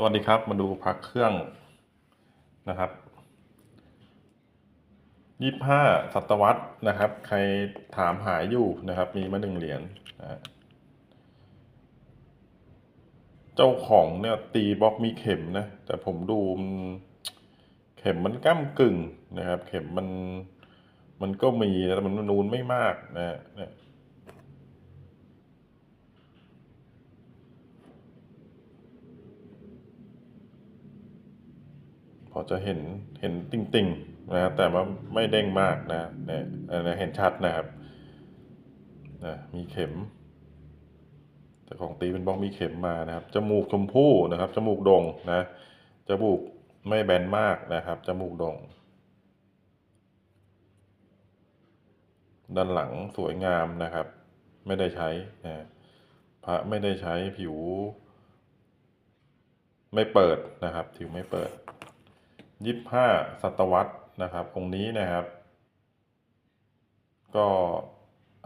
สวัสดีครับ มาดูพักเครื่องนะครับยี่ห้าศตวรรษนะครับ ใครถามหายอยู่นะครับ มีมาหนึ่งเหรียญนะฮะเจ้าของเนี่ยตีบล็อกมีเข็มนะ แต่ผมดูมันเข็มมันก้ากึ่งนะครับ เข็มมันมันก็มีแต่มันนูนไม่มากนะฮะเนี่ย อจะเห็นเห็นติ่งๆนะครับแต่ว่าไม่เด้งมากนะเนี่ยเห็นชัดนะครับนะมีเข็ม แต่ของตีเป็นบล็อกมีเข็มมานะครับจมูกชมพู่นะครับจมูกโด่งนะจมูกไม่แบนมากนะครับจมูกโด่งด้านหลังสวยงามนะครับ ไม่ได้ใช้นะพระไม่ได้ใช้ผิว ไม่เปิดนะครับผิวไม่เปิด ยี่สิบห้าศตวรรษนะครับองค์นี้นะครับ ก็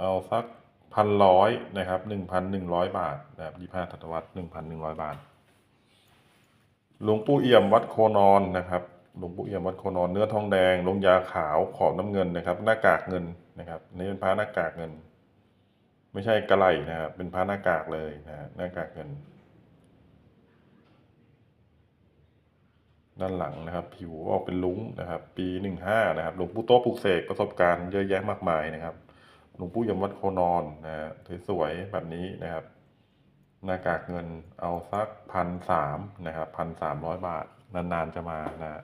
เอาสักพันร้อยนะครับหนึ่งพันหนึ่งร้อยบาทนะครับยี่ห้าศตวรรษหนึ่งพันหนึ่งร้อยบาท หลวงปู่เอี่ยมวัดโคนอนนะครับ หลวงปู่เอี่ยมวัดโคนอนเนื้อทองแดงลงยาขาวขอบน้ำเงินนะครับ หน้ากากเงินนะครับนี่เป็นพระหน้ากากเงิน ไม่ใช่กระไหลนะครับ เป็นพระหน้ากากเลยนะฮะหน้ากากเงิน ด้านหลังนะครับ ผิวออกเป็นลุ้งนะครับ ปีหนึ่งห้านะครับหลวงปู่โตะปลุกเสกประสบการณ์เยอะแยะมากมายนะครับหลวงปู่ยมวัดโคนอนนะฮะสวยๆแบบนี้นะครับ หน้ากากเงินเอาสักพันสามนะครับพันสามร้อยบาท นานๆจะมานะ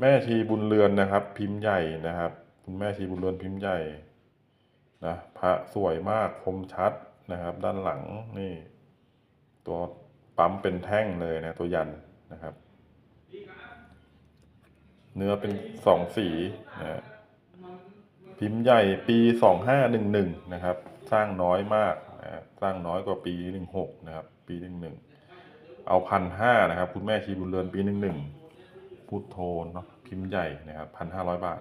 แม่ชีบุญเรือนนะครับ พิมพ์ใหญ่นะครับ คุณแม่ชีบุญเรือนพิมพ์ใหญ่นะพระสวยมากคมชัดนะครับ ด้านหลังนี่ ตัวปั๊มเป็นแท่งเลยนะ ตัวยันนะครับ เนื้อเป็นสองสีนะพิมพ์ใหญ่ปีสองห้าหนึ่งหนึ่งนะครับ สร้างน้อยมากนะฮะสร้างน้อยกว่าปีหนึ่งหกนะครับ ปีหนึ่งหนึ่งเอาพันห้านะครับ คุณแม่ชีบุญเรือนปีหนึ่งหนึ่งพุทโธเนาะพิมพ์ใหญ่นะครับพันห้าร้อยบาท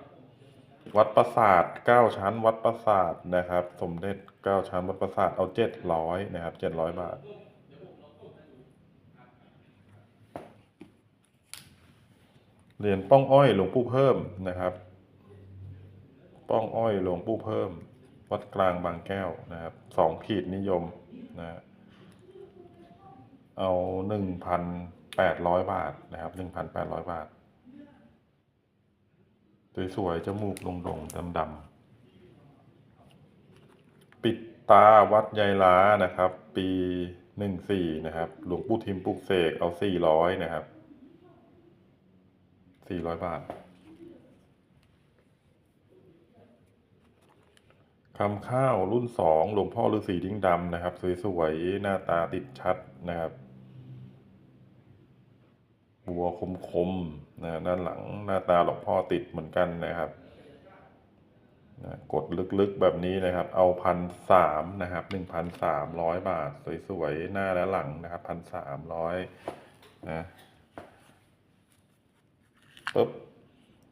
วัดประสาทเก้าชั้นวัดประสาทนะครับ สมเด็จเก้าชั้นวัดประสาทเอาเจ็ดร้อยนะครับเจ็ดร้อยบาท เหรียญป้องอ้อยหลวงปู่เพิ่มนะครับ ป้องอ้อยหลวงปู่เพิ่ม วัดกลางบางแก้วนะครับสองขีดนิยมนะเอาหนึ่งพันแปดร้อยบาทนะครับหนึ่งพันแปดร้อยบาท สวยๆจมูกโด่งๆดำๆปิดตาวัดยายล้านะครับ ปีหนึ่งสี่นะครับ หลวงปู่ทิมปุกเสกเอาสี่ร้อยนะครับ สี่ร้อยบาทคำข้าวรุ่นสองหลวงพ่อฤาษีดิ้งดำนะครับ สวยๆ หน้าตาติดชัดนะครับ บัวคมๆนะด้านหลังหน้าตาหลวงพ่อติดเหมือนกันนะครับนะกดลึกๆแบบนี้นะครับ เอาพันสามนะครับหนึ่งพันสามร้อยบาท สวยๆ หน้าและหลังนะครับพันสามร้อยนะ ปึ๊บ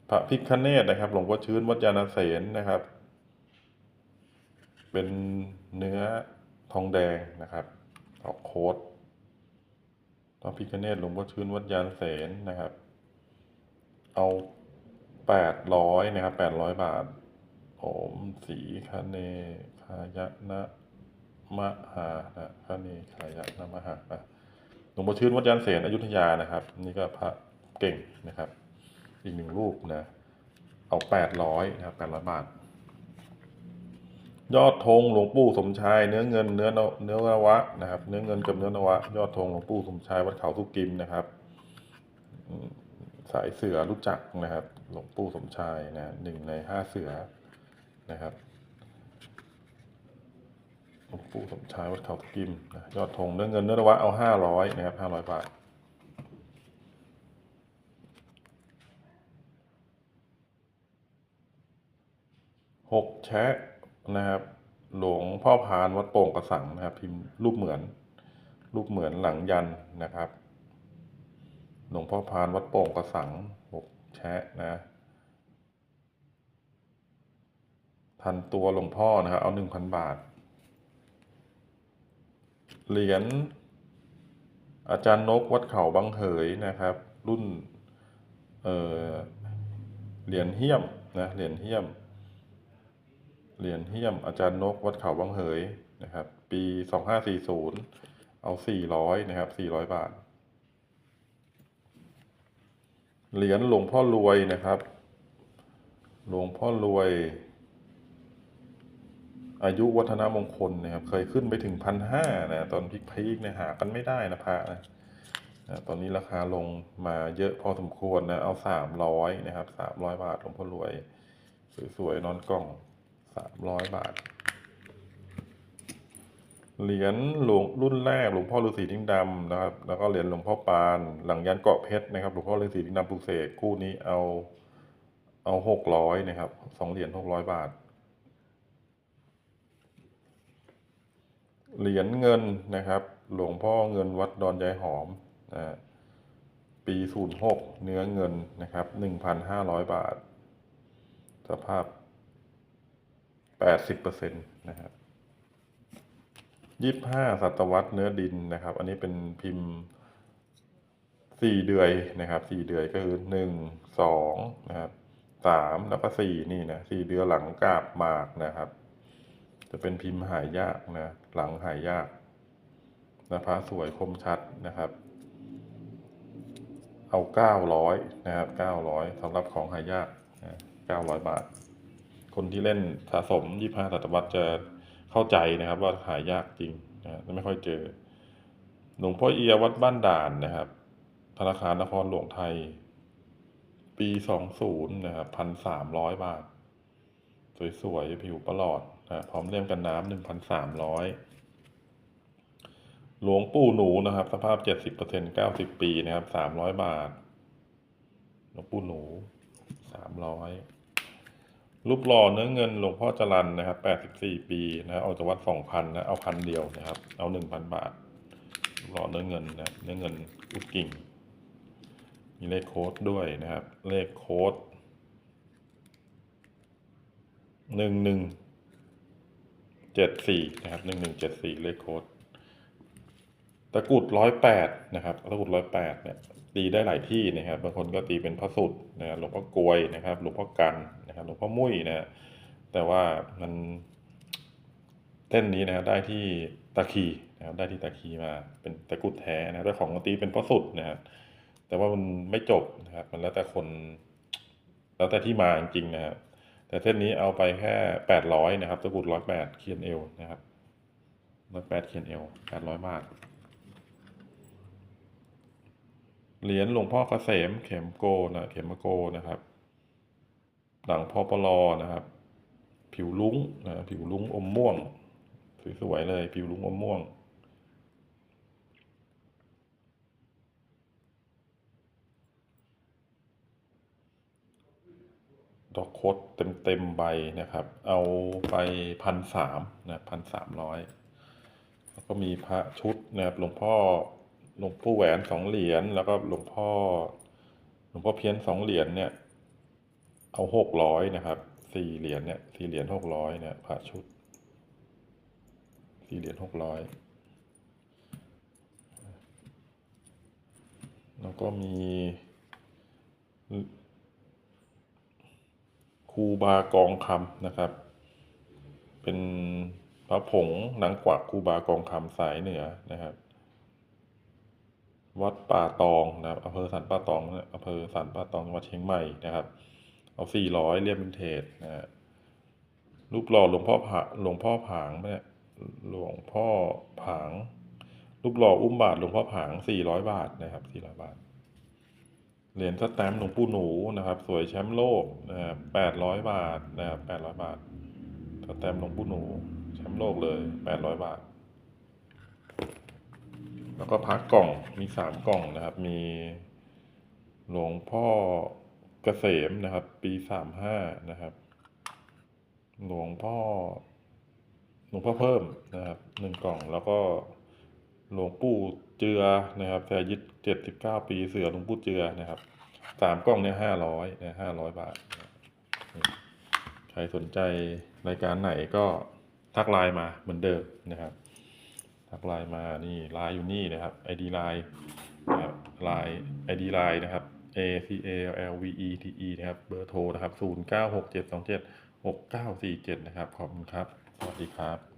พระพิคเนตนะครับ หลวงพ่อชื้นวัดยาณเสนนะครับ เป็นเนื้อทองแดงนะครับออกโค้ดพระพิคเนตหลวงพ่อชื้นวัดยาณเสนนะครับ เอาแปดร้อยนะครับแปดร้อยบาทโอมสีคเนคายะนะมหานะคเนคายะนะมหาหลวงพ่อชื้นวัดยานเสนอยุธยานะครับ นี่ก็พระเก่งนะครับ อีกหนึ่งรูปนะ เอาแปดร้อยนะครับแปดร้อยบาท ยอดธงหลวงปู่สมชาย เนื้อเงินเนื้อเนื้อนวะนะครับ เนื้อเงินกับเนื้อนวะ ยอดธงหลวงปู่สมชายวัดเขาทุกิมนะครับสายเสือรู้จักนะครับ หลวงปู่สมชายนะหนึ่งในห้าเสือนะครับหลวงปู่สมชายวัดเขาทุกิมนะยอดธงเนื้อเงินเนื้อนวะเอาห้าร้อยนะครับห้าร้อยบาท หกแชะนะครับ หลวงพ่อพานวัดโป่งกระสังนะครับ พิมพ์รูปเหมือน รูปเหมือนหลังยันนะครับ หลวงพ่อพานวัดโป่งกระสังหกแชะนะทันตัวหลวงพ่อนะครับเอาหนึ่งพันบาท เหรียญอาจารย์นกวัดเขาบางเหยนะครับ รุ่น เออเหรียญเฮี้ยมนะเหรียญเฮี้ยม เหรียญเฮี้ยมอาจารย์นกวัดเขาบางเหยนะครับ ปีสองห้าสี่ศูนย์เอาสี่ร้อยนะครับสี่ร้อยบาท เหรียญหลวงพ่อรวยนะครับ หลวงพ่อรวย อายุวัฒนมงคลนะครับ เคยขึ้นไปถึงพันห้านะตอนพีคๆเนี่ยหากันไม่ได้นะพระนะนะตอนนี้ราคาลงมาเยอะพอสมควรนะ เอาสามร้อยนะครับสามร้อยบาทหลวงพ่อรวย สวยๆนอนกล่อง สามร้อยบาท เหรียญหลวงรุ่นแรกหลวงพ่อฤาษีดิ้งดำนะครับ แล้วก็เหรียญหลวงพ่อปาน หลังยันเกาะเพชรนะครับ หลวงพ่อฤาษีดิ้งดำปลุกเสกคู่นี้เอา เอาหกร้อยนะครับ สองเหรียญหกร้อยบาท เหรียญเงินนะครับ หลวงพ่อเงินวัดดอนยายหอมนะปีศูนย์หกเนื้อเงินนะครับหนึ่งพันห้าร้อยบาท สภาพ แปดสิบเปอร์เซ็นต์นะครับยี่ห้าศตวรรษเนื้อดินนะครับ อันนี้เป็นพิมพ์สี่เดือยนะครับสี่เดือยก็คือหนึ่งสองนะครับสามแล้วก็สี่นี่นะสี่เดือยหลังกาบหมากนะครับ จะเป็นพิมพ์หายากนะหลังหายากนะพระสวยคมชัดนะครับ เอาเก้าร้อยนะครับเก้าร้อยสำหรับของหายากนะเก้าร้อยบาท คนที่เล่นสะสมยี่ห้าศตวรรษจะเข้าใจนะครับ ว่าหายากจริงนะไม่ค่อยเจอ หลวงพ่อเอียวัดบ้านด่านนะครับ ธนาคารนครหลวงไทย ปีสองศูนย์นะครับพันสามร้อยบาท สวยๆผิวประหลอดนะพร้อมเล่มกันน้ำหนึ่งพันสามร้อยหลวงปู่หนูนะครับ สภาพเจ็ดสิบเปอร์เซ็นเก้าสิบปีนะครับสามร้อยบาท หลวงปู่หนูสามร้อย รูปหล่อเนื้อเงินหลวงพ่อจรันนะครับแปดสิบสี่ปีนะออกจากวัดสองพันนะเอาพันเดียวนะครับ เอาหนึ่งพันบาทรูปหล่อเนื้อเงินนะเนื้อเงินลูกกิ่ง มีเลขโค้ดด้วยนะครับ เลขโค้ดหนึ่งหนึ่งเจ็ดสี่นะครับหนึ่งหนึ่งเจ็ดสี่เลขโค้ดตะกุดร้อยแปดนะครับตะกุดร้อยแปดเนี่ยตีได้หลายที่นะครับบางคนก็ตีเป็นพระสุดนะครับหลวงพ่อกลวยนะครับหลวงพ่อกัน นะครับหลวงพ่อมุ้ยนะแต่ว่ามันเต้นนี้นะได้ที่ตะคีนะครับได้ที่ตะคีมาเป็นตะกุดแท้นะแต่ของตีเป็นพระสุดนะครับแต่ว่ามันไม่จบนะครับมันแล้วแต่คน แล้วแต่ที่มาจริงๆนะครับแต่เส้นนี้เอาไปแค่แปดร้อยนะครับตะกุดร้อยแปดเคียนเอวนะครับร้อยแปดเคียนเอวแปดร้อยบาทเหรียญหลวงพ่อเกษมเข็มโกนะเข็มโกนะครับ หลังพ่อปลอนะครับ ผิวลุ้งนะผิวลุ้งอมม่วง สวยๆเลย ผิวลุ้งอมม่วง ดอกโคดเต็มเต็มๆใบนะครับ เอาไปพันสามนะพันสามร้อยแล้วก็มีพระชุดนะครับหลวงพ่อหลวงพ่อแหวนสองเหรียญแล้วก็หลวงพ่อหลวงพ่อเพี้ยนสองเหรียญเนี่ย เอาหกร้อยนะครับสี่เหรียญเนี่ยสี่เหรียญหกร้อยเนี่ยพระชุดสี่เหรียญหกร้อยแล้วก็มีครูบากองคำนะครับ เป็นพระผงหนังกวักครูบากองคำสายเหนือนะครับ วัดป่าตองนะครับอำเภอสันป่าตองนะอำเภอสันป่าตองจังหวัดเชียงใหม่นะครับ เอาสี่ร้อยเรียบวินเทจนะฮะรูปหล่อหลวงพ่อผาหลวงพ่อผางเนี่ยหลวงพ่อผาง รูปหล่ออุ้มบาทหลวงพ่อผางสี่ร้อยบาทนะครับสี่ร้อยบาท เหรียญสแตมป์หลวงปู่หนูนะครับ สวยแชมป์โลกนะครับแปดร้อยบาทนะครับแปดร้อยบาทสแตมป์หลวงปู่หนู แชมป์โลกเลยแปดร้อยบาท แล้วก็พักกล่องมีสามกล่องนะครับ มีหลวงพ่อ เกษมนะครับ ปีสามห้านะครับ หลวงพ่อ หลวงพ่อเพิ่มนะครับหนึ่งกล่องแล้วก็หลวงปู่เจือนะครับแสยิดเจ็ดสิบเก้าปีเสือหลวงปู่เจือนะครับสามกล่องเนี่ยห้าร้อยนะห้าร้อยบาท ใครสนใจรายการไหนก็ทักไลน์มาเหมือนเดิมนะครับ ทักไลน์มานี่ไลน์อยู่นี่นะครับ ID ไลน์นะครับไลน์ ID ไลน์นะครับ A C A L V E T E นะครับ เบอร์โทรนะครับ 0 9 6 7 2 7 6 9 4 7 นะครับ ขอบคุณครับ สวัสดีครับ